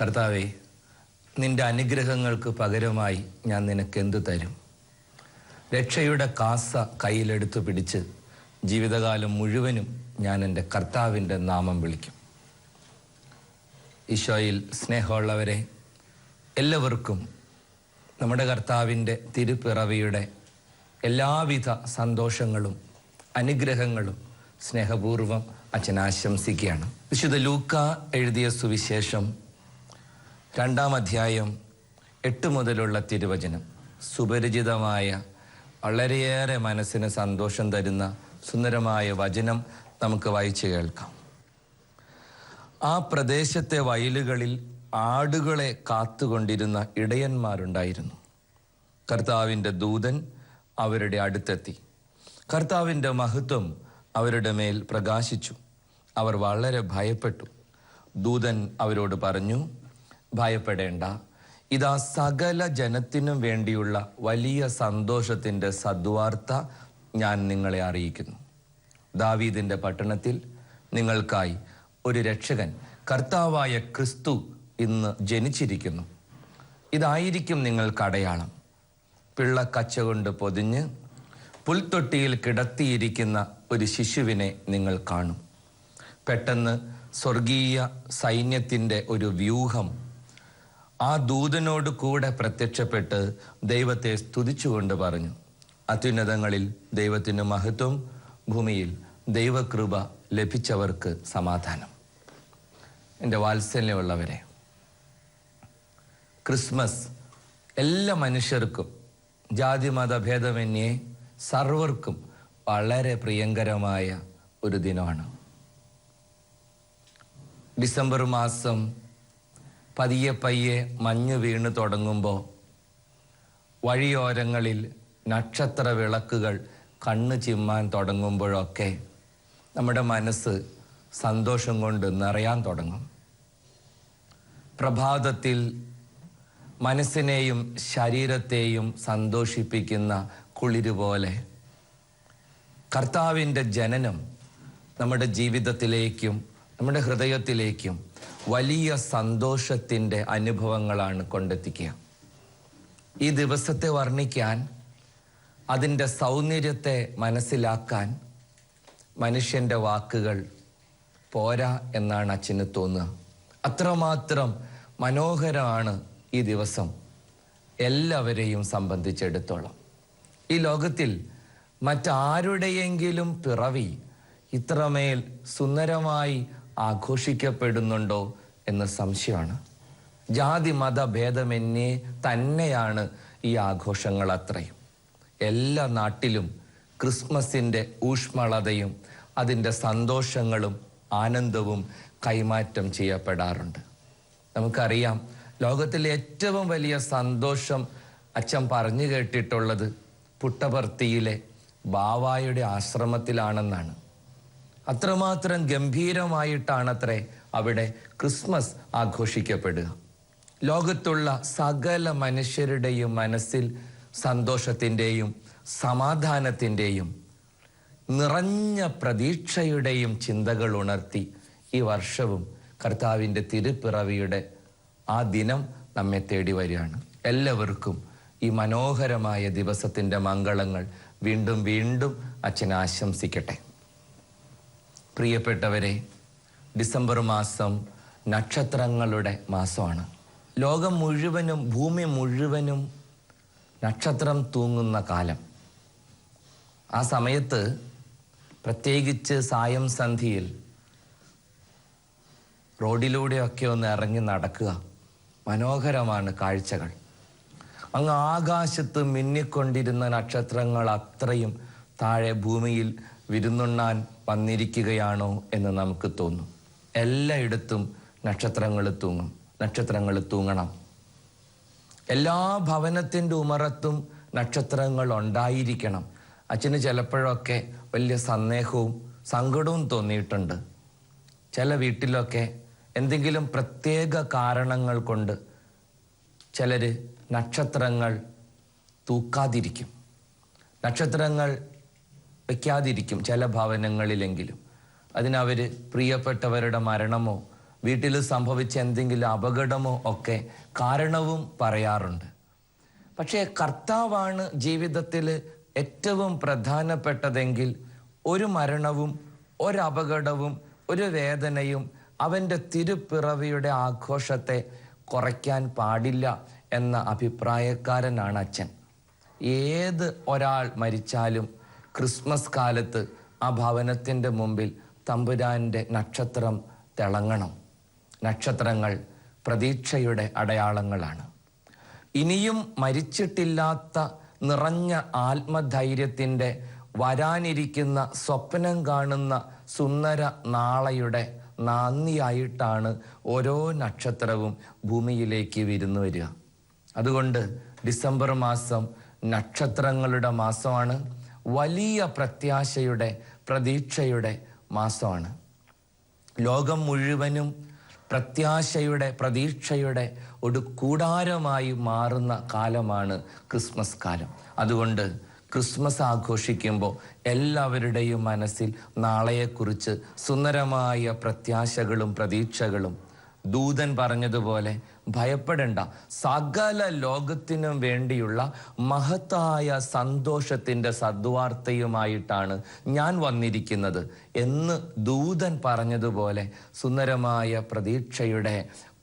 കർത്താവെ നിന്റെ അനുഗ്രഹങ്ങൾക്ക് പകരമായി ഞാൻ നിനക്ക് എന്തു തരും? രക്ഷയുടെ കാസ കയ്യിലെടുത്തു പിടിച്ച് ജീവിതകാലം മുഴുവനും ഞാൻ എന്റെ കർത്താവിന്റെ നാമം വിളിക്കും. ഈശോയിൽ സ്നേഹമുള്ളവരെ എല്ലാവർക്കും നമ്മുടെ കർത്താവിന്റെ തിരുപ്പിറവിയുടെ എല്ലാവിധ സന്തോഷങ്ങളും അനുഗ്രഹങ്ങളും സ്നേഹപൂർവം അച്ഛൻ ആശംസിക്കുകയാണ്. വിശുദ്ധ ലൂക്ക എഴുതിയ സുവിശേഷം രണ്ടാം അധ്യായം എട്ട് മുതലുള്ള തിരുവചനം. സുപരിചിതമായ വളരെയേറെ മനസ്സിന് സന്തോഷം തരുന്ന സുന്ദരമായ വചനം നമുക്ക് വായിച്ചു കേൾക്കാം. ആ പ്രദേശത്തെ വയലുകളിൽ ആടുകളെ കാത്തുകൊണ്ടിരുന്ന ഇടയന്മാരുണ്ടായിരുന്നു. കർത്താവിന്റെ ദൂതൻ അവരുടെ അടുത്തെത്തി. കർത്താവിന്റെ മഹത്വം അവരുടെ മേൽ പ്രകാശിച്ചു. അവർ വളരെ ഭയപ്പെട്ടു. ദൂതൻ അവരോട് പറഞ്ഞു ഭയപ്പെടേണ്ട. ഇതാ സകല ജനത്തിനും വേണ്ടിയുള്ള വലിയ സന്തോഷത്തിന്റെ സദ്വാർത്ത ഞാൻ നിങ്ങളെ അറിയിക്കുന്നു. ദാവീദിന്റെ പട്ടണത്തിൽ നിങ്ങൾക്കായി ഒരു രക്ഷകൻ കർത്താവായ ക്രിസ്തു ഇന്ന് ജനിച്ചിരിക്കുന്നു. ഇതായിരിക്കും നിങ്ങൾക്ക് അടയാളം പിള്ളക്കച്ച കൊണ്ട് പൊതിഞ്ഞ് പുൽത്തൊട്ടിയിൽ കിടത്തിയിരിക്കുന്ന ഒരു ശിശുവിനെ നിങ്ങൾ കാണും. പെട്ടെന്ന് സ്വർഗീയ സൈന്യത്തിന്റെ ഒരു വ്യൂഹം ആ ദൂതനോട് കൂടെ പ്രത്യക്ഷപ്പെട്ട് ദൈവത്തെ സ്തുതിച്ചുകൊണ്ട് പറഞ്ഞു. അത്യുന്നതങ്ങളിൽ ദൈവത്തിന് മഹത്വം ഭൂമിയിൽ ദൈവകൃപ ലഭിച്ചവർക്ക് സമാധാനം. എന്റെ വാത്സല്യമുള്ളവരെ ക്രിസ്മസ് എല്ലാ മനുഷ്യർക്കും ജാതി മത ഭേദമന്യേ സർവർക്കും വളരെ പ്രിയങ്കരമായ ഒരു ദിനമാണ്. ഡിസംബർ മാസം പതിയെ പയ്യെ മഞ്ഞ് വീണ് തുടങ്ങുമ്പോൾ വഴിയോരങ്ങളിൽ നക്ഷത്ര വിളക്കുകൾ കണ്ണ് ചിമ്മാൻ തുടങ്ങുമ്പോഴൊക്കെ നമ്മുടെ മനസ്സ് സന്തോഷം കൊണ്ട് നിറയാൻ തുടങ്ങും. പ്രഭാതത്തിൽ മനസ്സിനെയും ശരീരത്തെയും സന്തോഷിപ്പിക്കുന്ന കുളിര് പോലെ കർത്താവിന്റെ ജനനം നമ്മുടെ ജീവിതത്തിലേക്കും നമ്മുടെ ഹൃദയത്തിലേക്കും വലിയ സന്തോഷത്തിന്റെ അനുഭവങ്ങളാണ് കൊണ്ടെത്തിക്കുക. ഈ ദിവസത്തെ വർണിക്കാൻ അതിന്റെ സൗന്ദര്യത്തെ മനസ്സിലാക്കാൻ മനുഷ്യന്റെ വാക്കുകൾ പോരാ എന്നാണ് അച്ഛന് തോന്നുക. അത്രമാത്രം മനോഹരമാണ് ഈ ദിവസം. എല്ലാവരെയും സംബന്ധിച്ചിടത്തോളം. ഈ ലോകത്തിൽ മറ്റാരുടെയെങ്കിലും പിറവി ഇത്രമേൽ സുന്ദരമായി ആഘോഷിക്കപ്പെടുന്നുണ്ടോ എന്ന് സംശയമാണ്. ജാതി മത ഭേദമന്യേ തന്നെയാണ് ഈ ആഘോഷങ്ങൾ അത്രയും. എല്ലാ നാട്ടിലും ക്രിസ്മസിന്റെ ഊഷ്മളതയും അതിന്റെ സന്തോഷങ്ങളും ആനന്ദവും കൈമാറ്റം ചെയ്യപ്പെടാറുണ്ട്. നമുക്കറിയാം ലോകത്തിലെ ഏറ്റവും വലിയ സന്തോഷം അച്ഛൻ പറഞ്ഞു കേട്ടിട്ടുള്ളത് പുട്ടപർത്തിയിലെ ബാവായുടെ ആശ്രമത്തിലാണെന്നാണ്. അത്രമാത്രം ഗംഭീരമായിട്ടാണത്രേ അവിടെ ക്രിസ്മസ് ആഘോഷിക്കപ്പെടുക. ലോകത്തുള്ള സകല മനുഷ്യരുടെയും മനസ്സിൽ സന്തോഷത്തിന്റെയും സമാധാനത്തിന്റെയും നിറഞ്ഞ പ്രതീക്ഷയുടെയും ചിന്തകൾ ഉണർത്തി ഈ വർഷവും കർത്താവിന്റെ തിരുപ്പിറവിയുടെ ആ ദിനം നമ്മെ തേടി വരികയാണ്. എല്ലാവർക്കും ഈ മനോഹരമായ ദിവസത്തിന്റെ മംഗളങ്ങൾ വീണ്ടും വീണ്ടും അച്ഛൻ ആശംസിക്കട്ടെ. പ്രിയപ്പെട്ടവരെ ഡിസംബർ മാസം നക്ഷത്രങ്ങളുടെ മാസമാണ്. ലോകം മുഴുവനും ഭൂമി മുഴുവനും നക്ഷത്രം തൂങ്ങുന്ന കാലം. ആ സമയത്ത് പ്രത്യേകിച്ച് സായം സന്ധിയിൽ റോഡിലൂടെയൊക്കെ ഒന്ന് ഇറങ്ങി നടക്കുക. മനോഹരമാണ് കാഴ്ചകൾ. അങ്ങ് ആകാശത്ത് മിന്നിക്കൊണ്ടിരുന്ന നക്ഷത്രങ്ങൾ അത്രയും താഴെ ഭൂമിയിൽ വിരുന്നുണ്ണാൻ വന്നിരിക്കുകയാണോ എന്ന് നമുക്ക് തോന്നും. എല്ലായിടത്തും നക്ഷത്രങ്ങൾ തൂങ്ങും. നക്ഷത്രങ്ങൾ തൂങ്ങണം. എല്ലാ ഭവനത്തിന്റെ ഉമറത്തും നക്ഷത്രങ്ങൾ ഉണ്ടായിരിക്കണം. അച്ഛന് ചിലപ്പോഴൊക്കെ വലിയ സന്ദേഹവും സങ്കടവും തോന്നിയിട്ടുണ്ട്. ചില വീട്ടിലൊക്കെ എന്തെങ്കിലും പ്രത്യേക കാരണങ്ങൾ കൊണ്ട് ചിലർ നക്ഷത്രങ്ങൾ തൂക്കാതിരിക്കും. നക്ഷത്രങ്ങൾ വയ്ക്കാതിരിക്കും ചില ഭവനങ്ങളിലെങ്കിലും. അതിനവർ പ്രിയപ്പെട്ടവരുടെ മരണമോ വീട്ടിൽ സംഭവിച്ച എന്തെങ്കിലും അപകടമോ ഒക്കെ കാരണവും പറയാറുണ്ട്. പക്ഷേ കർത്താവാണ് ജീവിതത്തിൽ ഏറ്റവും പ്രധാനപ്പെട്ടതെങ്കിൽ ഒരു മരണവും ഒരപകടവും ഒരു വേദനയും അവന്റെ തിരുപ്പിറവിയുടെ ആഘോഷത്തെ കുറയ്ക്കാൻ പാടില്ല എന്ന അഭിപ്രായക്കാരനാണ് അച്ഛൻ. ഏത് ഒരാൾ മരിച്ചാലും ക്രിസ്മസ് കാലത്ത് ആ ഭവനത്തിന്റെ മുമ്പിൽ തമ്പുരാന്റെ നക്ഷത്രം തിളങ്ങണം. നക്ഷത്രങ്ങൾ പ്രതീക്ഷയുടെ അടയാളങ്ങളാണ്. ഇനിയും മരിച്ചിട്ടില്ലാത്ത നിറഞ്ഞ ആത്മധൈര്യത്തിന്റെ വരാനിരിക്കുന്ന സ്വപ്നം കാണുന്ന സുന്ദര നാളയുടെ നാന്ദിയായിട്ടാണ് ഓരോ നക്ഷത്രവും ഭൂമിയിലേക്ക് വിരുന്നു വരിക. അതുകൊണ്ട് ഡിസംബർ മാസം നക്ഷത്രങ്ങളുടെ മാസമാണ്. വലിയ പ്രത്യാശയുടെ പ്രതീക്ഷയുടെ മാസമാണ്. ലോകം മുഴുവനും പ്രത്യാശയുടെ പ്രതീക്ഷയുടെ ഒരു കൂടാരമായി മാറുന്ന കാലമാണ് ക്രിസ്മസ് കാലം. അതുകൊണ്ട് ക്രിസ്മസ് ആഘോഷിക്കുമ്പോൾ എല്ലാവരുടെയും മനസ്സിൽ നാളെയെക്കുറിച്ച് സുന്ദരമായ പ്രത്യാശകളും പ്രതീക്ഷകളും. ദൂതൻ പറഞ്ഞതുപോലെ ഭയപ്പെടേണ്ട. സകല ലോകത്തിനും വേണ്ടിയുള്ള മഹത്തായ സന്തോഷത്തിന്റെ സദ്വാർത്തയുമായിട്ടാണ് ഞാൻ വന്നിരിക്കുന്നത് എന്ന് ദൂതൻ പറഞ്ഞതുപോലെ സുന്ദരമായ പ്രതീക്ഷയുടെ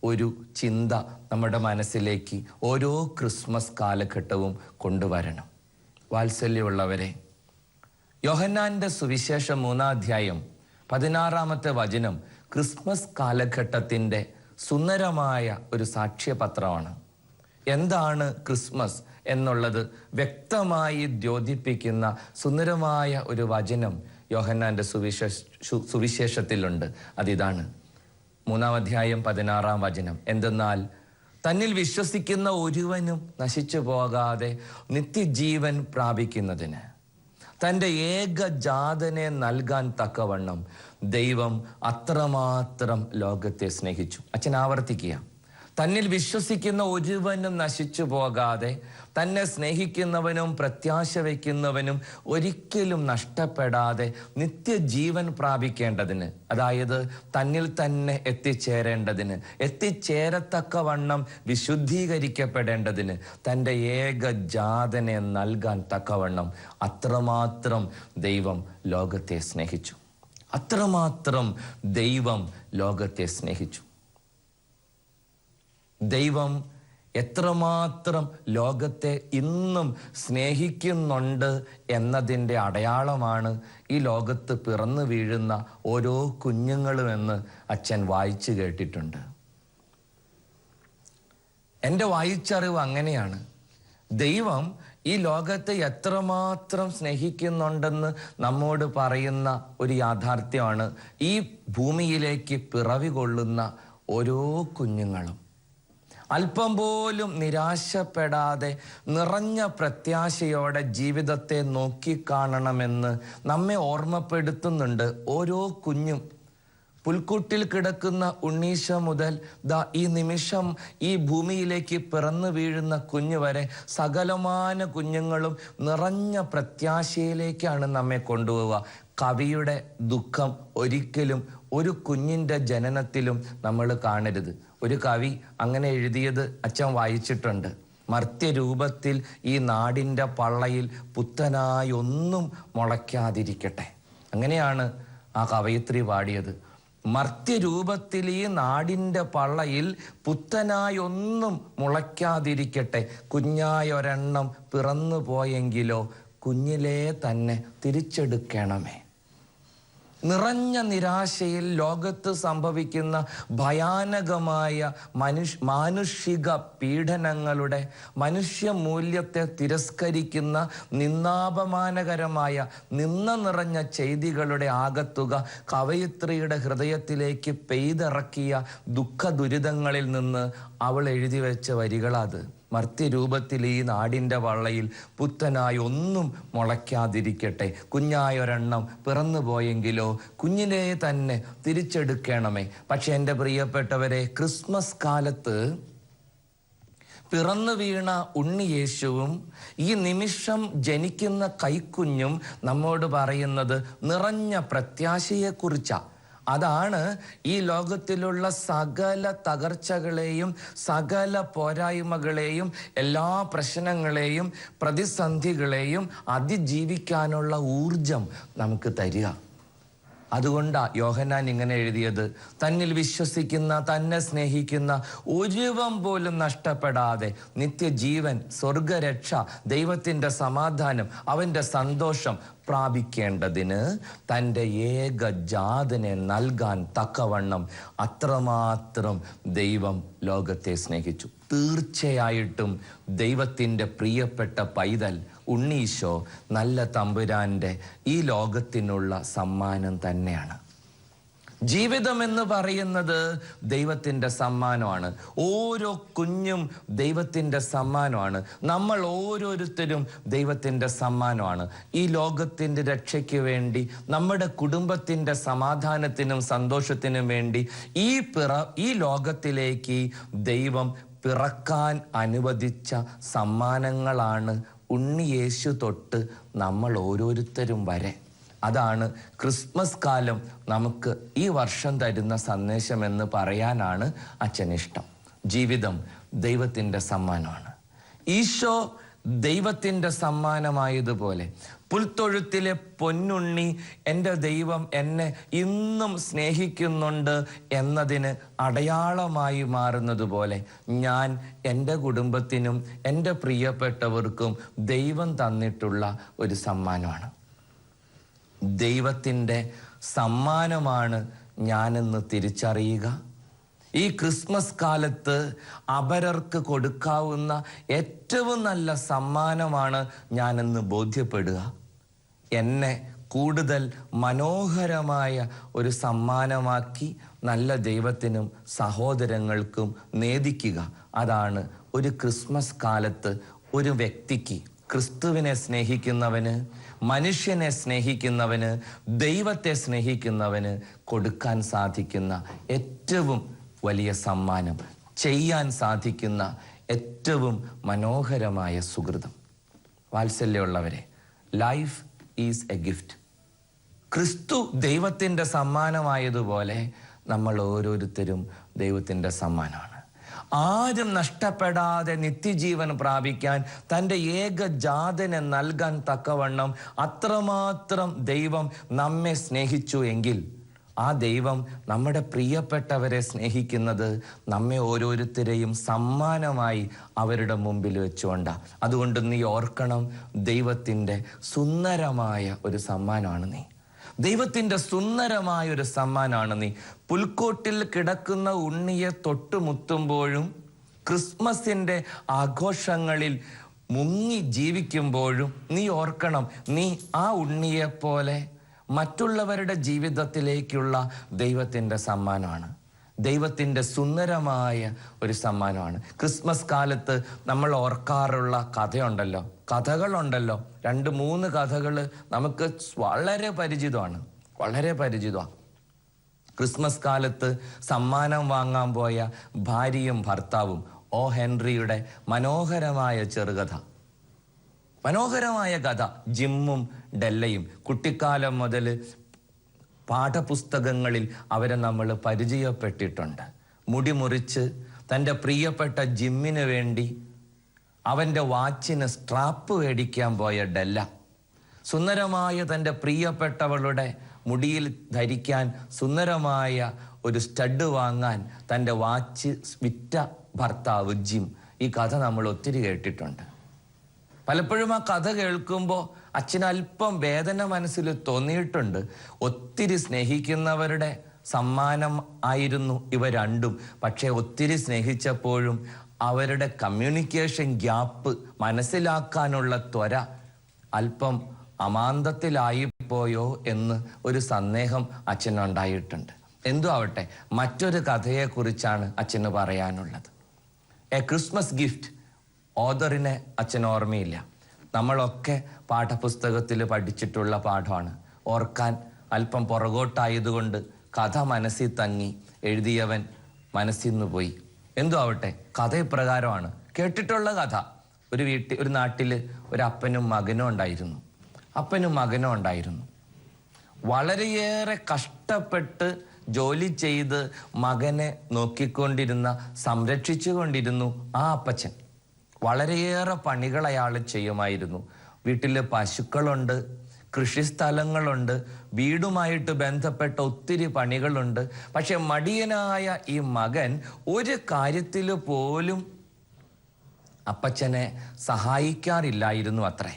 ഒരു ചിന്ത നമ്മുടെ മനസ്സിലേക്ക് ഓരോ ക്രിസ്മസ് കാലഘട്ടവും കൊണ്ടുവരണം. വാത്സല്യമുള്ളവരെ യോഹന്നാന്റെ സുവിശേഷം മൂന്നാധ്യായം പതിനാറാമത്തെ വചനം ക്രിസ്മസ് കാലഘട്ടത്തിന്റെ സുന്ദരമായ ഒരു സാക്ഷ്യപത്രമാണ്. എന്താണ് ക്രിസ്മസ് എന്നുള്ളത് വ്യക്തമായി ദ്യോതിപ്പിക്കുന്ന സുന്ദരമായ ഒരു വചനം യോഹന്നാന്റെ സുവിശേഷ സുവിശേഷത്തിലുണ്ട്. അതിതാണ് മൂന്നാം അധ്യായം പതിനാറാം വചനം. എന്തെന്നാൽ തന്നിൽ വിശ്വസിക്കുന്ന ഒരുവനും നശിച്ചു പോകാതെ നിത്യജീവൻ പ്രാപിക്കുന്നതിന്. തന്റെ ഏകജാതനെ നൽകാൻ തക്കവണ്ണം ദൈവം അത്രമാത്രം ലോകത്തെ സ്നേഹിച്ചു. അച്ഛൻ ആവർത്തിക്കുക. തന്നിൽ വിശ്വസിക്കുന്ന ഒരുവനും നശിച്ചു പോകാതെ തന്നെ സ്നേഹിക്കുന്നവനും പ്രത്യാശ വയ്ക്കുന്നവനും ഒരിക്കലും നഷ്ടപ്പെടാതെ നിത്യജീവൻ പ്രാപിക്കേണ്ടതിന് അതായത് തന്നിൽ തന്നെ എത്തിച്ചേരേണ്ടതിന് എത്തിച്ചേരത്തക്കവണ്ണം വിശുദ്ധീകരിക്കപ്പെടേണ്ടതിന് തന്റെ ഏകജാതനെ നൽകാൻ തക്കവണ്ണം അത്രമാത്രം ദൈവം ലോകത്തെ സ്നേഹിച്ചു. അത്രമാത്രം ദൈവം ലോകത്തെ സ്നേഹിച്ചു. ദൈവം എത്രമാത്രം ലോകത്തെ ഇന്നും സ്നേഹിക്കുന്നുണ്ട് എന്നതിന്റെ അടയാളമാണ് ഈ ലോകത്ത് പിറന്നു വീഴുന്ന ഓരോ കുഞ്ഞുങ്ങളുമെന്ന് അച്ഛൻ വായിച്ചു കേട്ടിട്ടുണ്ട്. എന്റെ വായിച്ചറിവ് അങ്ങനെയാണ്. ദൈവം ഈ ലോകത്തെ എത്രമാത്രം സ്നേഹിക്കുന്നുണ്ടെന്ന് നമ്മോട് പറയുന്ന ഒരു യാഥാർത്ഥ്യമാണ് ഈ ഭൂമിയിലേക്ക് പിറവി കൊള്ളുന്ന ഓരോ കുഞ്ഞുങ്ങളും. അല്പം പോലും നിരാശപ്പെടാതെ നിറഞ്ഞ പ്രത്യാശയോടെ ജീവിതത്തെ നോക്കിക്കാണണമെന്ന് നമ്മെ ഓർമ്മപ്പെടുത്തുന്നുണ്ട് ഓരോ കുഞ്ഞും. പുൽക്കൂട്ടിൽ കിടക്കുന്ന ഉണ്ണീശ മുതൽ ദാ ഈ നിമിഷം ഈ ഭൂമിയിലേക്ക് പിറന്നു വീഴുന്ന കുഞ്ഞു വരെ സകലമാന കുഞ്ഞുങ്ങളും നിറഞ്ഞ പ്രത്യാശയിലേക്കാണ് നമ്മെ കൊണ്ടുപോവുക. കവിയുടെ ദുഃഖം ഒരിക്കലും ഒരു കുഞ്ഞിന്റെ ജനനത്തിലും നമ്മൾ കാണരുത്. ഒരു കവി അങ്ങനെ എഴുതിയത് അച്ഛൻ വായിച്ചിട്ടുണ്ട്. മർത്യരൂപത്തിൽ ഈ നാടിന്റെ പള്ളയിൽ പുത്തനായൊന്നും മുളയ്ക്കാതിരിക്കട്ടെ. അങ്ങനെയാണ് ആ കവയിത്രി പാടിയത്. മർത്യരൂപത്തിൽ ഈ നാടിന്റെ പള്ളയിൽ പുത്തനായൊന്നും മുളയ്ക്കാതിരിക്കട്ടെ. കുഞ്ഞായൊരെണ്ണം പിറന്നു പോയെങ്കിലോ കുഞ്ഞിലേ തന്നെ തിരിച്ചെടുക്കണമേ. നിറഞ്ഞ നിരാശയിൽ ലോകത്ത് സംഭവിക്കുന്ന ഭയാനകമായ മനുഷ് മാനുഷിക പീഡനങ്ങളുടെ മനുഷ്യ മൂല്യത്തെ തിരസ്കരിക്കുന്ന നിന്നാപമാനകരമായ നിന്ന നിറഞ്ഞ ചെയ്തികളുടെ ആകത്തുക കവയിത്രിയുടെ ഹൃദയത്തിലേക്ക് പെയ്തിറക്കിയ ദുഃഖ ദുരിതങ്ങളിൽ നിന്ന് അവൾ എഴുതി വെച്ച വരികളത്. മർത്യരൂപത്തിൽ ഈ നാടിന്റെ വള്ളയിൽ പുത്തനായി ഒന്നും മുളയ്ക്കാതിരിക്കട്ടെ. കുഞ്ഞായൊരെണ്ണം പിറന്നു പോയെങ്കിലോ കുഞ്ഞിനെ തന്നെ തിരിച്ചെടുക്കണമേ. പക്ഷെ എന്റെ പ്രിയപ്പെട്ടവരെ ക്രിസ്മസ് കാലത്ത് പിറന്നു വീണ ഉണ്ണിയേശുവും ഈ നിമിഷം ജനിക്കുന്ന കൈക്കുഞ്ഞും നമ്മോട് പറയുന്നത് നിറഞ്ഞ പ്രത്യാശയെക്കുറിച്ചാണ് അതാണ് ഈ ലോകത്തിലുള്ള സകല തകർച്ചകളെയും സകല പോരായ്മകളെയും എല്ലാ പ്രശ്നങ്ങളെയും പ്രതിസന്ധികളെയും അതിജീവിക്കാനുള്ള ഊർജം നമുക്ക് തരിക. അതുകൊണ്ടാ യോഹനാൻ ഇങ്ങനെ എഴുതിയത് തന്നിൽ വിശ്വസിക്കുന്ന തന്നെ സ്നേഹിക്കുന്ന ഒരുവം പോലും നഷ്ടപ്പെടാതെ നിത്യജീവൻ സ്വർഗരക്ഷ ദൈവത്തിന്റെ സമാധാനം അവന്റെ സന്തോഷം പ്രാപിക്കേണ്ടതിന് തന്റെ ഏകജാതനെ നൽകാൻ തക്കവണ്ണം അത്രമാത്രം ദൈവം ലോകത്തെ സ്നേഹിച്ചു. തീർച്ചയായിട്ടും ദൈവത്തിന്റെ പ്രിയപ്പെട്ട പൈതൽ ഉണ്ണീശോ നല്ല തമ്പുരാന്റെ ഈ ലോകത്തിനുള്ള സമ്മാനം തന്നെയാണ്. ജീവിതം എന്ന് പറയുന്നത് ദൈവത്തിന്റെ സമ്മാനമാണ്. ഓരോ കുഞ്ഞും ദൈവത്തിന്റെ സമ്മാനമാണ്. നമ്മൾ ഓരോരുത്തരും ദൈവത്തിന്റെ സമ്മാനമാണ്. ഈ ലോകത്തിന്റെ രക്ഷയ്ക്ക് വേണ്ടി നമ്മുടെ കുടുംബത്തിന്റെ സമാധാനത്തിനും സന്തോഷത്തിനും വേണ്ടി ഈ പിറ ഈ ലോകത്തിലേക്ക് ദൈവം പിറക്കാൻ അനുവദിച്ച സമ്മാനങ്ങളാണ് ഉണ്ണിയേശു തൊട്ട് നമ്മൾ ഓരോരുത്തരും വരെ. അതാണ് ക്രിസ്മസ് കാലം നമുക്ക് ഈ വർഷം തരുന്ന സന്ദേശമെന്ന് പറയാനാണ് അച്ഛനിഷ്ടം. ജീവിതം ദൈവത്തിന്റെ സമ്മാനമാണ്. ഈശോ ദൈവത്തിന്റെ സമ്മാനമായതുപോലെ പുൽത്തൊഴുത്തിലെ പൊന്നുണ്ണി എന്റെ ദൈവം എന്നെ ഇന്നും സ്നേഹിക്കുന്നുണ്ട് എന്നതിന് അടയാളമായി മാറുന്നതുപോലെ ഞാൻ എന്റെ കുടുംബത്തിനും എന്റെ പ്രിയപ്പെട്ടവർക്കും ദൈവം തന്നിട്ടുള്ള ഒരു സമ്മാനമാണ്. ദൈവത്തിന്റെ സമ്മാനമാണ് ഞാനെന്ന് തിരിച്ചറിയുക. ഈ ക്രിസ്മസ് കാലത്ത് അപരർക്ക് കൊടുക്കാവുന്ന ഏറ്റവും നല്ല സമ്മാനമാണ് ഞാനെന്ന് ബോധ്യപ്പെടുക. എന്നെ കൂടുതൽ മനോഹരമായ ഒരു സമ്മാനമാക്കി നല്ല ദൈവത്തിനും സഹോദരങ്ങൾക്കും നേദിക്കുക. അതാണ് ഒരു ക്രിസ്മസ് കാലത്ത് ഒരു വ്യക്തിക്ക് ക്രിസ്തുവിനെ സ്നേഹിക്കുന്നവന് മനുഷ്യനെ സ്നേഹിക്കുന്നവന് ദൈവത്തെ സ്നേഹിക്കുന്നവന് കൊടുക്കാൻ സാധിക്കുന്ന ഏറ്റവും വലിയ സമ്മാനം ചെയ്യാൻ സാധിക്കുന്ന ഏറ്റവും മനോഹരമായ സുഹൃതം. വാത്സല്യമുള്ളവരെ ലൈഫ് ഈസ് എ ഗിഫ്റ്റ് ക്രിസ്തു ദൈവത്തിന്റെ സമ്മാനമായതുപോലെ നമ്മൾ ഓരോരുത്തരും ദൈവത്തിന്റെ സമ്മാനമാണ്. ആരും നഷ്ടപ്പെടാതെ നിത്യജീവൻ പ്രാപിക്കാൻ തന്റെ ഏകജാതനെ നൽകാൻ തക്കവണ്ണം അത്രമാത്രം ദൈവം നമ്മെ സ്നേഹിച്ചു എങ്കിൽ ആ ദൈവം നമ്മുടെ പ്രിയപ്പെട്ടവരെ സ്നേഹിക്കുന്നത് നമ്മെ ഓരോരുത്തരെയും സമ്മാനമായി അവരുടെ മുമ്പിൽ വെച്ചുകൊണ്ട. അതുകൊണ്ട് നീ ഓർക്കണം ദൈവത്തിന്റെ സുന്ദരമായ ഒരു സമ്മാനമാണ് നീ. ദൈവത്തിന്റെ സുന്ദരമായ ഒരു സമ്മാനമാണ് നീ. പുൽക്കോട്ടിൽ കിടക്കുന്ന ഉണ്ണിയെ തൊട്ടുമുത്തുമ്പോഴും ക്രിസ്മസിന്റെ ആഘോഷങ്ങളിൽ മുങ്ങി ജീവിക്കുമ്പോഴും നീ ഓർക്കണം നീ ആ ഉണ്ണിയെപ്പോലെ മറ്റുള്ളവരുടെ ജീവിതത്തിലേക്കുള്ള ദൈവത്തിന്റെ സമ്മാനമാണ്. ദൈവത്തിന്റെ സുന്ദരമായ ഒരു സമ്മാനമാണ്. ക്രിസ്മസ് കാലത്ത് നമ്മൾ ഓർക്കാറുള്ള കഥയുണ്ടല്ലോ. കഥകളുണ്ടല്ലോ. രണ്ട് മൂന്ന് കഥകൾ നമുക്ക് വളരെ പരിചിതമാണ്. വളരെ പരിചിതമാണ്. ക്രിസ്മസ് കാലത്ത് സമ്മാനം വാങ്ങാൻ പോയ ഭാര്യയും ഭർത്താവും ഓ ഹെൻറിയുടെ മനോഹരമായ ചെറുകഥ. മനോഹരമായ കഥ. ജിമ്മും ഡെല്ലയും. കുട്ടിക്കാലം മുതൽ പാഠപുസ്തകങ്ങളിൽ അവരെ നമ്മൾ പരിചയപ്പെട്ടിട്ടുണ്ട്. മുടി മുറിച്ച് തന്റെ പ്രിയപ്പെട്ട ജിമ്മിന് വേണ്ടി അവന്റെ വാച്ചിന് സ്ട്രാപ്പ് മേടിക്കാൻ പോയ ഡെല്ല. സുന്ദരമായ തന്റെ പ്രിയപ്പെട്ടവളുടെ മുടിയിൽ ധരിക്കാൻ സുന്ദരമായ ഒരു സ്റ്റഡ് വാങ്ങാൻ തന്റെ വാച്ച് വിറ്റ ഭർത്താവ് ജിം. ഈ കഥ നമ്മൾ ഒത്തിരി കേട്ടിട്ടുണ്ട്. പലപ്പോഴും ആ കഥ കേൾക്കുമ്പോൾ അച്ഛന് അല്പം വേദന മനസ്സിൽ തോന്നിയിട്ടുണ്ട്. ഒത്തിരി സ്നേഹിക്കുന്നവരുടെ സമ്മാനം ആയിരുന്നു ഇവ രണ്ടും. പക്ഷേ ഒത്തിരി സ്നേഹിച്ചപ്പോഴും അവരുടെ കമ്മ്യൂണിക്കേഷൻ ഗ്യാപ്പ് മനസ്സിലാക്കാനുള്ള ത്വര അല്പം അമാന്തത്തിലായിപ്പോയോ എന്ന് ഒരു സന്ദേഹം അച്ഛനുണ്ടായിട്ടുണ്ട്. എന്തു ആവട്ടെ മറ്റൊരു കഥയെക്കുറിച്ചാണ് അച്ഛന് പറയാനുള്ളത്. എ ക്രിസ്മസ് ഗിഫ്റ്റ് ഓദറിനെ അച്ഛൻ ഓർമ്മയില്ല. നമ്മളൊക്കെ പാഠപുസ്തകത്തിൽ പഠിച്ചിട്ടുള്ള പാഠമാണ്. ഓർക്കാൻ അല്പം പുറകോട്ടായതുകൊണ്ട് കഥ മനസ്സിൽ തങ്ങി എഴുതിയവൻ മനസ്സിൽ നിന്ന് പോയി. എന്തോ ആവട്ടെ കഥ ഇപ്രകാരമാണ്. കേട്ടിട്ടുള്ള കഥ. ഒരു വീട്ടിൽ ഒരു നാട്ടിൽ ഒരു അപ്പനും മകനും ഉണ്ടായിരുന്നു. അപ്പനും മകനും ഉണ്ടായിരുന്നു. വളരെയേറെ കഷ്ടപ്പെട്ട് ജോലി ചെയ്ത് മകനെ നോക്കിക്കൊണ്ടിരുന്ന സംരക്ഷിച്ചുകൊണ്ടിരുന്നു ആ അപ്പച്ചൻ. വളരെയേറെ പണികൾ അയാൾ ചെയ്യുമായിരുന്നു. വീട്ടിൽ പശുക്കളുണ്ട് കൃഷിസ്ഥലങ്ങളുണ്ട് വീടുമായിട്ട് ബന്ധപ്പെട്ട ഒത്തിരി പണികളുണ്ട്. പക്ഷെ മടിയനായ ഈ മകൻ ഒരു കാര്യത്തിൽ പോലും അപ്പച്ചനെ സഹായിക്കാറില്ലായിരുന്നു അത്രേ.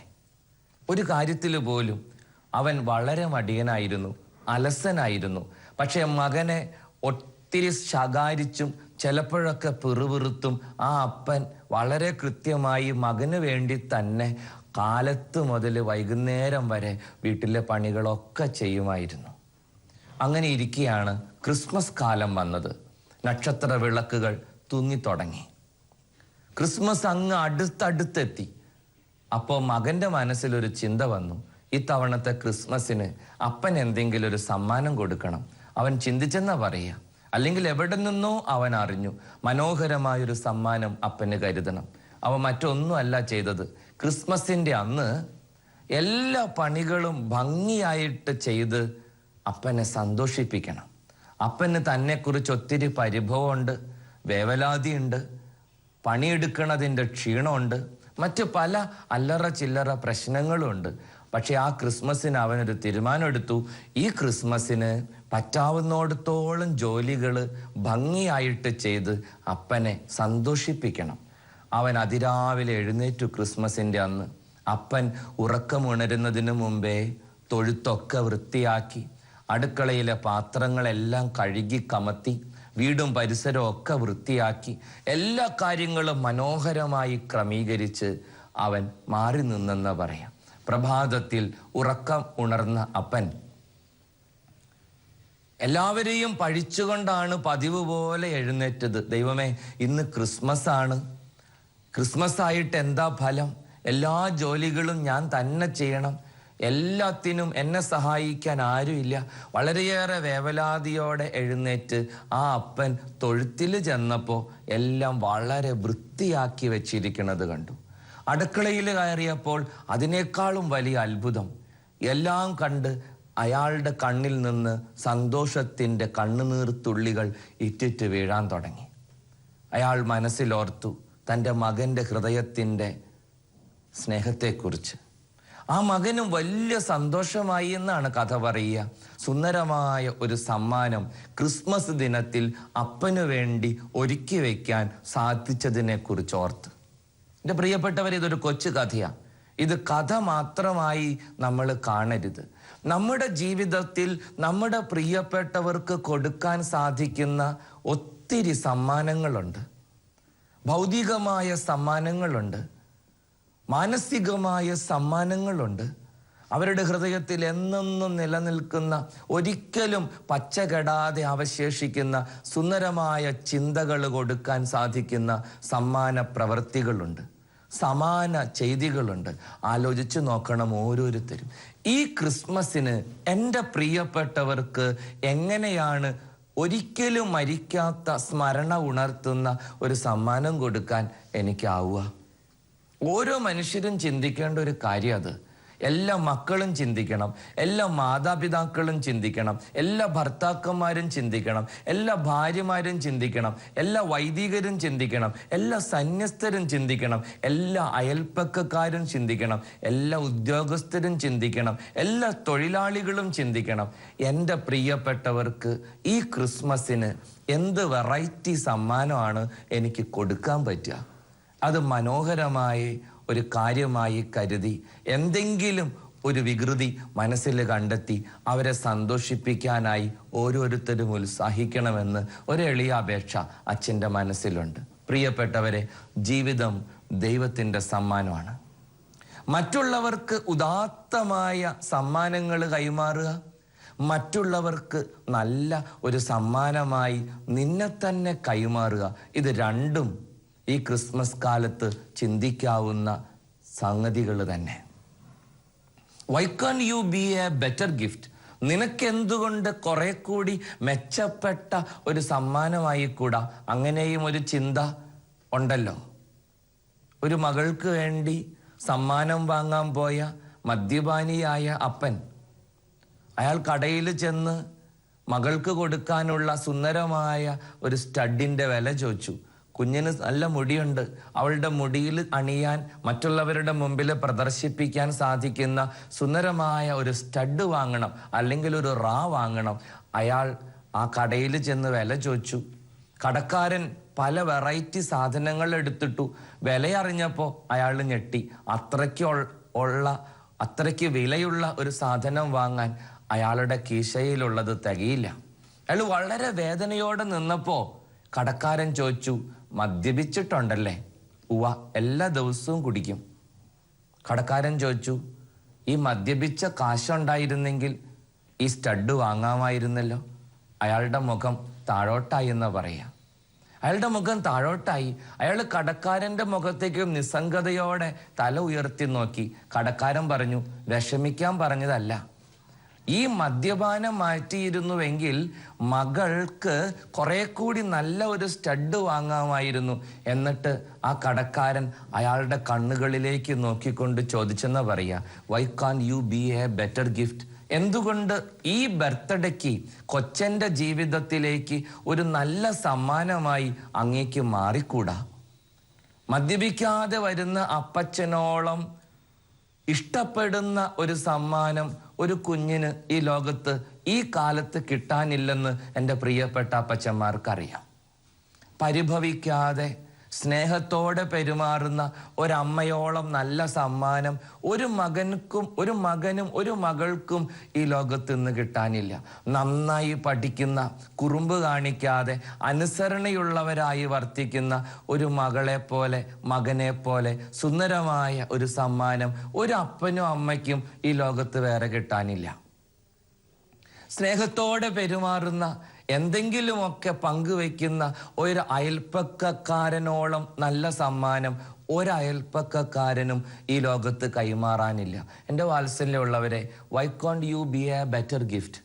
ഒരു കാര്യത്തിൽ പോലും അവൻ വളരെ മടിയനായിരുന്നു അലസനായിരുന്നു. പക്ഷെ മകനെ ഒത്തിരി ശകാരിച്ചും ചിലപ്പോഴൊക്കെ പിറുപിറുത്തും ആ അപ്പൻ വളരെ കൃത്യമായി മകന് വേണ്ടി തന്നെ കാലത്ത് മുതൽ വൈകുന്നേരം വരെ വീട്ടിലെ പണികളൊക്കെ ചെയ്യുമായിരുന്നു. അങ്ങനെ ഇരിക്കെയാണ് ക്രിസ്മസ് കാലം വന്നത്. നക്ഷത്ര വിളക്കുകൾ തൂങ്ങിത്തുടങ്ങി ക്രിസ്മസ് അങ്ങ് അടുത്തടുത്തെത്തി. അപ്പോൾ മകന്റെ മനസ്സിലൊരു ചിന്ത വന്നു. ഇത്തവണത്തെ ക്രിസ്മസിന് അപ്പൻ എന്തെങ്കിലും ഒരു സമ്മാനം കൊടുക്കണം. അവൻ ചിന്തിച്ചെന്നാ പറയുക. അല്ലെങ്കിൽ എവിടെ നിന്നോ അവൻ അറിഞ്ഞു. മനോഹരമായൊരു സമ്മാനം അപ്പന് കരുതണം. അവൻ മറ്റൊന്നുമല്ല ചെയ്തത്. ക്രിസ്മസിന്റെ അന്ന് എല്ലാ പണികളും ഭംഗിയായിട്ട് ചെയ്ത് അപ്പനെ സന്തോഷിപ്പിക്കണം. അപ്പന് തന്നെക്കുറിച്ച് ഒത്തിരി പരിഭവമുണ്ട് വേവലാതിയുണ്ട് പണിയെടുക്കണതിന്റെ ക്ഷീണമുണ്ട് മറ്റ് പല അല്ലറ ചില്ലറ പ്രശ്നങ്ങളുമുണ്ട്. പക്ഷെ ആ ക്രിസ്മസിന് അവനൊരു തീരുമാനമെടുത്തു. ഈ ക്രിസ്മസിന് പറ്റാവുന്നിടത്തോളം ജോലികൾ ഭംഗിയായിട്ട് ചെയ്ത് അപ്പനെ സന്തോഷിപ്പിക്കണം. അവൻ അതിരാവിലെ എഴുന്നേറ്റു ക്രിസ്മസിന്റെ അന്ന്. അപ്പൻ ഉറക്കമുണരുന്നതിന് മുമ്പേ തൊഴുത്തൊക്കെ വൃത്തിയാക്കി. അടുക്കളയിലെ പാത്രങ്ങളെല്ലാം കഴുകി കമത്തി. വീടും പരിസരവും ഒക്കെ വൃത്തിയാക്കി. എല്ലാ കാര്യങ്ങളും മനോഹരമായി ക്രമീകരിച്ച് അവൻ മാറി നിന്നെന്ന് പറയാം. പ്രഭാതത്തിൽ ഉറക്കം ഉണർന്ന അപ്പൻ. എല്ലാവരെയും പഴിച്ചുകൊണ്ടാണ് പതിവ് പോലെ എഴുന്നേറ്റത്. ദൈവമേ ഇന്ന് ക്രിസ്മസ് ആണ് ക്രിസ്മസ് ആയിട്ട് എന്താ ഫലം? എല്ലാ ജോലികളും ഞാൻ തന്നെ ചെയ്യണം. എല്ലാത്തിനും എന്നെ സഹായിക്കാൻ ആരുമില്ല. വളരെയേറെ വേവലാതിയോടെ എഴുന്നേറ്റ് ആ അപ്പൻ തൊഴുത്തിൽ ചെന്നപ്പോൾ എല്ലാം വളരെ വൃത്തിയാക്കി വെച്ചിരിക്കുന്നത് കണ്ടു. അടുക്കളയിൽ കയറിയപ്പോൾ അതിനേക്കാളും വലിയ അത്ഭുതം. എല്ലാം കണ്ട് അയാളുടെ കണ്ണിൽ നിന്ന് സന്തോഷത്തിന്റെ കണ്ണുനീർ തുള്ളികൾ ഇറ്റിറ്റ് വീഴാൻ തുടങ്ങി. അയാൾ മനസ്സിലോർത്തു തന്റെ മകന്റെ ഹൃദയത്തിന്റെ സ്നേഹത്തെക്കുറിച്ച്. ആ മകനും വലിയ സന്തോഷമായി എന്നാണ് കഥ പറയുക. സുന്ദരമായ ഒരു സമ്മാനം ക്രിസ്മസ് ദിനത്തിൽ അപ്പനു വേണ്ടി ഒരുക്കി വയ്ക്കാൻ സാധിച്ചതിനെക്കുറിച്ച് ഓർത്ത് എന്റെ പ്രിയപ്പെട്ടവർ ഇതൊരു കൊച്ചു കഥയാണ് ഇത് കഥ മാത്രമായി നമ്മൾ കാണരുത്. നമ്മുടെ ജീവിതത്തിൽ നമ്മുടെ പ്രിയപ്പെട്ടവർക്ക് കൊടുക്കാൻ സാധിക്കുന്ന ഒത്തിരി സമ്മാനങ്ങളുണ്ട്. ഭൗതികമായ സമ്മാനങ്ങളുണ്ട്. മാനസികമായ സമ്മാനങ്ങളുണ്ട്. അവരുടെ ഹൃദയത്തിൽ എന്നെന്നും നിലനിൽക്കുന്ന ഒരിക്കലും പച്ചകെടാതെ അവശേഷിക്കുന്ന സുന്ദരമായ ചിന്തകൾ കൊടുക്കാൻ സാധിക്കുന്ന സമ്മാന പ്രവൃത്തികളുണ്ട് സമാന ചെയ്തികളുണ്ട്. ആലോചിച്ച് നോക്കണം ഓരോരുത്തരും. ഈ ക്രിസ്മസിന് എന്റെ പ്രിയപ്പെട്ടവർക്ക് എങ്ങനെയാണ് ഒരിക്കലും മരിക്കാത്ത സ്മരണ ഉണർത്തുന്ന ഒരു സമ്മാനം കൊടുക്കാൻ എനിക്കാവുക? ഓരോ മനുഷ്യരും ചിന്തിക്കേണ്ട ഒരു കാര്യം അത് എല്ലാ മക്കളും ചിന്തിക്കണം. എല്ലാ മാതാപിതാക്കളും ചിന്തിക്കണം. എല്ലാ ഭർത്താക്കന്മാരും ചിന്തിക്കണം. എല്ലാ ഭാര്യമാരും ചിന്തിക്കണം. എല്ലാ വൈദികരും ചിന്തിക്കണം. എല്ലാ സന്യസ്തരും ചിന്തിക്കണം. എല്ലാ അയൽപ്പക്കക്കാരും ചിന്തിക്കണം. എല്ലാ ഉദ്യോഗസ്ഥരും ചിന്തിക്കണം. എല്ലാ തൊഴിലാളികളും ചിന്തിക്കണം. എന്റെ പ്രിയപ്പെട്ടവർക്ക് ഈ ക്രിസ്മസിന് എന്ത് വെറൈറ്റി സമ്മാനമാണ് എനിക്ക് കൊടുക്കാൻ പറ്റുക? അത് മനോഹരമായി ഒരു കാര്യമായി കരുതി എന്തെങ്കിലും ഒരു വികൃതി മനസ്സിൽ കണ്ടെത്തി അവരെ സന്തോഷിപ്പിക്കാനായി ഓരോരുത്തരും ഉത്സാഹിക്കണമെന്ന് ഒരു എളിയ അപേക്ഷ അച്ഛന്റെ മനസ്സിലുണ്ട്. പ്രിയപ്പെട്ടവരെ ജീവിതം ദൈവത്തിന്റെ സമ്മാനമാണ്. മറ്റുള്ളവർക്ക് ഉദാത്തമായ സമ്മാനങ്ങൾ കൈമാറുക മറ്റുള്ളവർക്ക് നല്ല ഒരു സമ്മാനമായി നിന്നെ തന്നെ കൈമാറുക ഇത് രണ്ടും ഈ ക്രിസ്മസ് കാലത്ത് ചിന്തിക്കാവുന്ന സംഗതികൾ തന്നെ. Why can you be a better gift നിനക്കെന്തുകൊണ്ട് കുറെ കൂടി മെച്ചപ്പെട്ട ഒരു സമ്മാനമായി കൂടാ അങ്ങനെയും ഒരു ചിന്ത ഉണ്ടല്ലോ. ഒരു മകൾക്ക് വേണ്ടി സമ്മാനം വാങ്ങാൻ പോയ മദ്യപാനിയായ അപ്പൻ അയാൾ കടയിൽ ചെന്ന് മകൾക്ക് കൊടുക്കാനുള്ള സുന്ദരമായ ഒരു സ്റ്റഡിന്റെ വില ചോദിച്ചു. കുഞ്ഞിന് നല്ല മുടിയുണ്ട്. അവളുടെ മുടിയിൽ അണിയാൻ മറ്റുള്ളവരുടെ മുമ്പിൽ പ്രദർശിപ്പിക്കാൻ സാധിക്കുന്ന സുന്ദരമായ ഒരു സ്റ്റഡ് വാങ്ങണം അല്ലെങ്കിൽ ഒരു റാ വാങ്ങണം. അയാൾ ആ കടയിൽ ചെന്ന് വില ചോദിച്ചു. കടക്കാരൻ പല വെറൈറ്റി സാധനങ്ങൾ എടുത്തിട്ടു. വില അറിഞ്ഞപ്പോൾ അയാൾ ഞെട്ടി. അത്രയ്ക്ക് ഉള്ള അത്രയ്ക്ക് വിലയുള്ള ഒരു സാധനം വാങ്ങാൻ അയാളുടെ കീശയിലുള്ളത് തികയില്ല. അയാൾ വളരെ വേദനയോടെ നിന്നപ്പോൾ കടക്കാരൻ ചോദിച്ചു മദ്യപിച്ചിട്ടുണ്ടല്ലേ? ഉവ എല്ലാ ദിവസവും കുടിക്കും. കടക്കാരൻ ചോദിച്ചു ഈ മദ്യപിച്ച കാശുണ്ടായിരുന്നെങ്കിൽ ഈ സ്റ്റഡ് വാങ്ങാമായിരുന്നല്ലോ? അയാളുടെ മുഖം താഴോട്ടായി എന്ന് പറയാം. അയാളുടെ മുഖം താഴോട്ടായി. അയാൾ കടക്കാരന്റെ മുഖത്തേക്ക് നിസ്സംഗതയോടെ തല ഉയർത്തി നോക്കി. കടക്കാരൻ പറഞ്ഞു വിഷമിക്കാൻ പറഞ്ഞതല്ല. ഈ മദ്യപാനം മാറ്റിയിരുന്നുവെങ്കിൽ മകൾക്ക് കുറെ കൂടി നല്ല ഒരു സ്റ്റഡ് വാങ്ങാമായിരുന്നു. എന്നിട്ട് ആ കടക്കാരൻ അയാളുടെ കണ്ണുകളിലേക്ക് നോക്കിക്കൊണ്ട് ചോദിച്ചെന്ന് പറയാ why can you be a better gift എന്തുകൊണ്ട് ഈ ബർത്ത്ഡേക്ക് കൊച്ചന്റെ ജീവിതത്തിലേക്ക് ഒരു നല്ല സമ്മാനമായി അങ്ങേക്ക് മാറിക്കൂടാ? മദ്യപിക്കാതെ വരുന്ന അപ്പച്ചനോളം ഇഷ്ടപ്പെടുന്ന ഒരു സമ്മാനം ഒരു കുഞ്ഞിന് ഈ ലോകത്ത് ഈ കാലത്ത് കിട്ടാനില്ലെന്ന് എന്റെ പ്രിയപ്പെട്ട അപ്പച്ചന്മാർക്കറിയാം. പരിഭവിക്കാതെ സ്നേഹത്തോടെ പെരുമാറുന്ന ഒരമ്മയോളം നല്ല സമ്മാനം ഒരു മകനുക്കും ഒരു മകനും ഒരു മകൾക്കും ഈ ലോകത്ത് നിന്ന് കിട്ടാനില്ല. നന്നായി പഠിക്കുന്ന കുറുമ്പ് കാണിക്കാതെ അനുസരണയുള്ളവരായി വർത്തിക്കുന്ന ഒരു മകളെ പോലെ മകനെ പോലെ സുന്ദരമായ ഒരു സമ്മാനം ഒരു അപ്പനും അമ്മയ്ക്കും ഈ ലോകത്ത് വേറെ കിട്ടാനില്ല. സ്നേഹത്തോടെ പെരുമാറുന്ന എന്തെങ്കിലുമൊക്കെ പങ്കുവെക്കുന്ന ഒരു അയൽപ്പക്കക്കാരനോളം നല്ല സമ്മാനം ഒരു ഈ ലോകത്ത് കൈമാറാനില്ല. എന്റെ വാത്സല്യമുള്ളവരെ why can't you be a better gift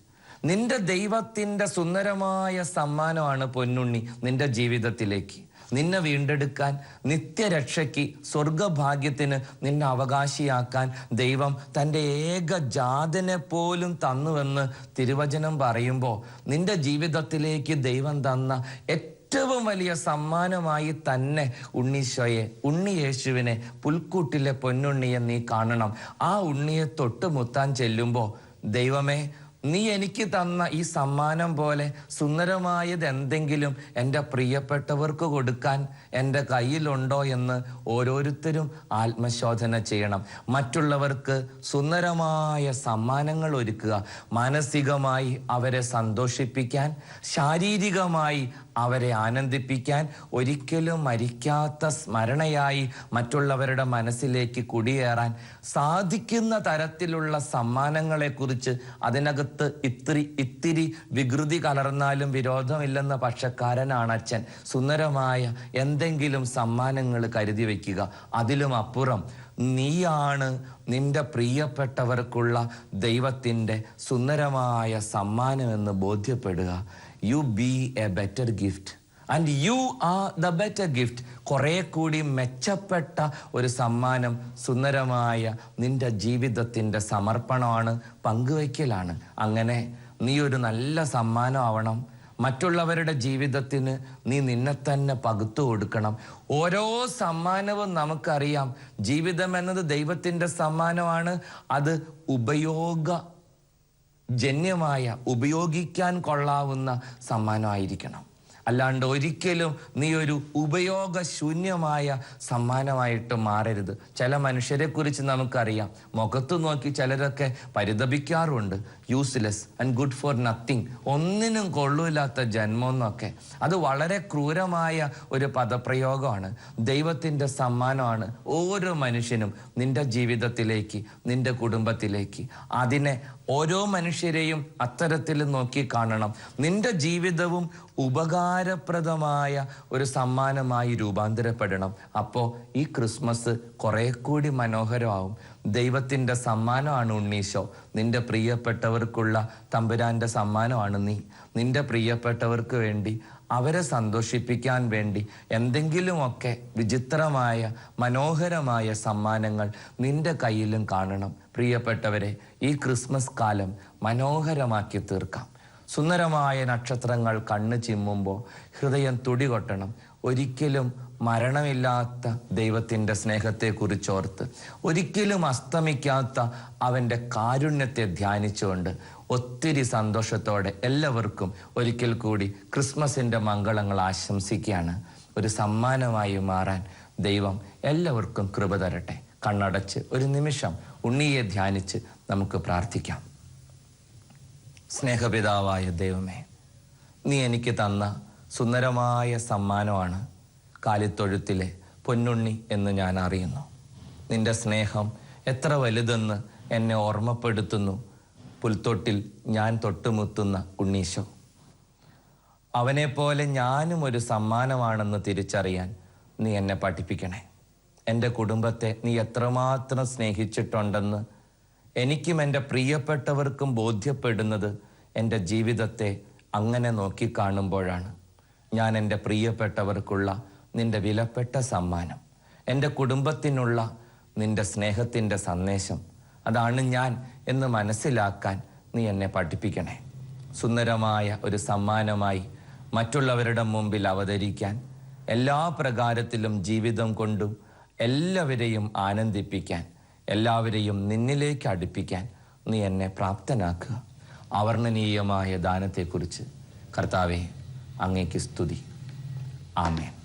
നിന്റെ ദൈവത്തിന്റെ സുന്ദരമായ സമ്മാനമാണ് പൊന്നുണ്ണി നിന്റെ ജീവിതത്തിലേക്ക്. നിന്നെ വീണ്ടെടുക്കാൻ നിത്യരക്ഷയ്ക്ക് സ്വർഗഭാഗ്യത്തിന് നിന്നെ അവകാശിയാക്കാൻ ദൈവം തന്റെ ഏക ജാതനെ പോലും തന്നുവെന്ന് തിരുവചനം പറയുമ്പോൾ നിന്റെ ജീവിതത്തിലേക്ക് ദൈവം തന്ന ഏറ്റവും വലിയ സമ്മാനമായി തന്നെ ഉണ്ണീശോയെ ഉണ്ണി യേശുവിനെ പുൽക്കൂട്ടിലെ പൊന്നുണ്ണിയെ നീ കാണണം. ആ ഉണ്ണിയെ തൊട്ടുമുത്താൻ ചെല്ലുമ്പോൾ ദൈവമേ നീ എനിക്ക് തന്ന ഈ സമ്മാനം പോലെ സുന്ദരമായത് എന്തെങ്കിലും എന്റെ പ്രിയപ്പെട്ടവർക്ക് കൊടുക്കാൻ എന്റെ കയ്യിലുണ്ടോ എന്ന് ഓരോരുത്തരും ആത്മശോധന ചെയ്യണം. മറ്റുള്ളവർക്ക് സുന്ദരമായ സമ്മാനങ്ങൾ ഒരുക്കുക. മാനസികമായി അവരെ സന്തോഷിപ്പിക്കാൻ ശാരീരികമായി അവരെ ആനന്ദിപ്പിക്കാൻ ഒരിക്കലും മരിക്കാത്ത സ്മരണയായി മറ്റുള്ളവരുടെ മനസ്സിലേക്ക് കുടിയേറാൻ സാധിക്കുന്ന തരത്തിലുള്ള സമ്മാനങ്ങളെക്കുറിച്ച് അതിനകത്ത് ഇത്തിരി ഇത്തിരി വികൃതി കലർന്നാലും വിരോധമില്ലെന്ന പക്ഷക്കാരനാണ് അച്ഛൻ. സുന്ദരമായ എന്തെങ്കിലും സമ്മാനങ്ങൾ കരുതി വയ്ക്കുക അതിലും അപ്പുറം നീയാണ് നിന്റെ പ്രിയപ്പെട്ടവർക്കുള്ള ദൈവത്തിന്റെ സുന്ദരമായ സമ്മാനമെന്ന് ബോധ്യപ്പെടുക. You be a better gift and you are the better gift കുറെ കൂടി മെച്ചപ്പെട്ട ഒരു സമ്മാനം സുന്ദരമായ നിന്റെ ജീവിതത്തിന്റെ സമർപ്പണമാണ് പങ്കുവയ്ക്കലാണ്. അങ്ങനെ നീ ഒരു നല്ല സമ്മാനമാവണം. മറ്റുള്ളവരുടെ ജീവിതത്തിന് നീ നിന്നെ തന്നെ പകുത്തു കൊടുക്കണം. ഓരോ സമ്മാനവും നമുക്കറിയാം. ജീവിതം എന്നത് ദൈവത്തിന്റെ സമ്മാനമാണ്. അത് ഉപയോഗ ജന്യമായ ഉപയോഗിക്കാൻ കൊള്ളാവുന്ന സമ്മാനമായിരിക്കണം. അല്ലാണ്ട് ഒരിക്കലും നീ ഒരു ഉപയോഗശൂന്യമായ സമ്മാനമായിട്ട് മാറരുത്. ചില മനുഷ്യരെക്കുറിച്ച് നമുക്കറിയാം. മുഖത്ത് നോക്കി ചിലരൊക്കെ പരിതപിക്കാറുണ്ട്. Useless and good for nothing ഒന്നിനും കൊള്ളൂല്ലാത്ത ജന്മം എന്നൊക്കെ അത് വളരെ ക്രൂരമായ ഒരു പദപ്രയോഗമാണ്. ദൈവത്തിന്റെ സമ്മാനമാണ് ഓരോ മനുഷ്യനും നിന്റെ ജീവിതത്തിലേക്ക് നിന്റെ കുടുംബത്തിലേക്ക്. അതിനെ ഓരോ മനുഷ്യരെയും അത്തരത്തിൽ നോക്കി കാണണം. നിന്റെ ജീവിതവും ഉപകാരപ്രദമായ ഒരു സമ്മാനമായി രൂപാന്തരപ്പെടണം. അപ്പോൾ ഈ ക്രിസ്മസ് കുറെ കൂടി മനോഹരമാവും. ദൈവത്തിന്റെ സമ്മാനമാണ് ഉണ്ണീശോ. നിന്റെ പ്രിയപ്പെട്ടവർക്കുള്ള തമ്പുരാന്റെ സമ്മാനമാണ് നീ. നിന്റെ പ്രിയപ്പെട്ടവർക്ക് വേണ്ടി അവരെ സന്തോഷിപ്പിക്കാൻ വേണ്ടി എന്തെങ്കിലുമൊക്കെ വിചിത്രമായ മനോഹരമായ സമ്മാനങ്ങൾ നിന്റെ കയ്യിലും കാണണം. പ്രിയപ്പെട്ടവരെ ഈ ക്രിസ്മസ് കാലം മനോഹരമാക്കി തീർക്കാം. സുന്ദരമായ നക്ഷത്രങ്ങൾ കണ്ണ് ചിമ്മുമ്പോൾ ഹൃദയം തുടികൊട്ടണം. ഒരിക്കലും മരണമില്ലാത്ത ദൈവത്തിന്റെ സ്നേഹത്തെക്കുറിച്ചോർത്ത് ഒരിക്കലും അസ്തമിക്കാത്ത അവന്റെ കാരുണ്യത്തെ ധ്യാനിച്ചുകൊണ്ട് ഒത്തിരി സന്തോഷത്തോടെ എല്ലാവർക്കും ഒരിക്കൽ കൂടി ക്രിസ്മസിന്റെ മംഗളങ്ങൾ ആശംസിക്കുകയാണ്. ഒരു സമ്മാനമായി മാറാൻ ദൈവം എല്ലാവർക്കും കൃപ തരട്ടെ. കണ്ണടച്ച് ഒരു നിമിഷം ഉണ്ണിയെ ധ്യാനിച്ച് നമുക്ക് പ്രാർത്ഥിക്കാം. സ്നേഹപിതാവായ ദൈവമേ നീ എനിക്ക് തന്ന സുന്ദരമായ സമ്മാനമാണ് കാലിത്തൊഴുത്തിലെ പൊന്നുണ്ണി എന്ന് ഞാൻ അറിയുന്നു. നിന്റെ സ്നേഹം എത്ര വലുതെന്ന് എന്നെ ഓർമ്മപ്പെടുത്തുന്നു. പുൽത്തൊട്ടിൽ ഞാൻ തൊട്ടുമുത്തുന്ന ഉണ്ണീശോ. അവനെപ്പോലെ ഞാനും ഒരു സമ്മാനമാണെന്ന് തിരിച്ചറിയാൻ നീ എന്നെ പഠിപ്പിക്കണേ. എന്റെ കുടുംബത്തെ നീ എത്രമാത്രം സ്നേഹിച്ചിട്ടുണ്ടെന്ന് എനിക്കും എന്റെ പ്രിയപ്പെട്ടവർക്കും ബോധ്യപ്പെടുന്നത് എന്റെ ജീവിതത്തെ അങ്ങനെ നോക്കിക്കാണുമ്പോഴാണ്. ഞാൻ എന്റെ പ്രിയപ്പെട്ടവർക്കുള്ള നിന്റെ വിലപ്പെട്ട സമ്മാനം. എന്റെ കുടുംബത്തിനുള്ള നിന്റെ സ്നേഹത്തിന്റെ സന്ദേശം. അതാണ് ഞാൻ എന്ന് മനസ്സിലാക്കാൻ നീ എന്നെ പഠിപ്പിക്കണേ. സുന്ദരമായ ഒരു സമ്മാനമായി മറ്റുള്ളവരുടെ മുമ്പിൽ അവതരിക്കാൻ എല്ലാ പ്രകാരത്തിലും ജീവിതം കൊണ്ടും എല്ലാവരെയും ആനന്ദിപ്പിക്കാൻ എല്ലാവരെയും നിന്നിലേക്ക് അടുപ്പിക്കാൻ നീ എന്നെ പ്രാപ്തനാക്കുക. അവർണനീയമായ ദാനത്തെക്കുറിച്ച് കർത്താവെ അങ്ങേക്ക് സ്തുതി. ആമേൻ.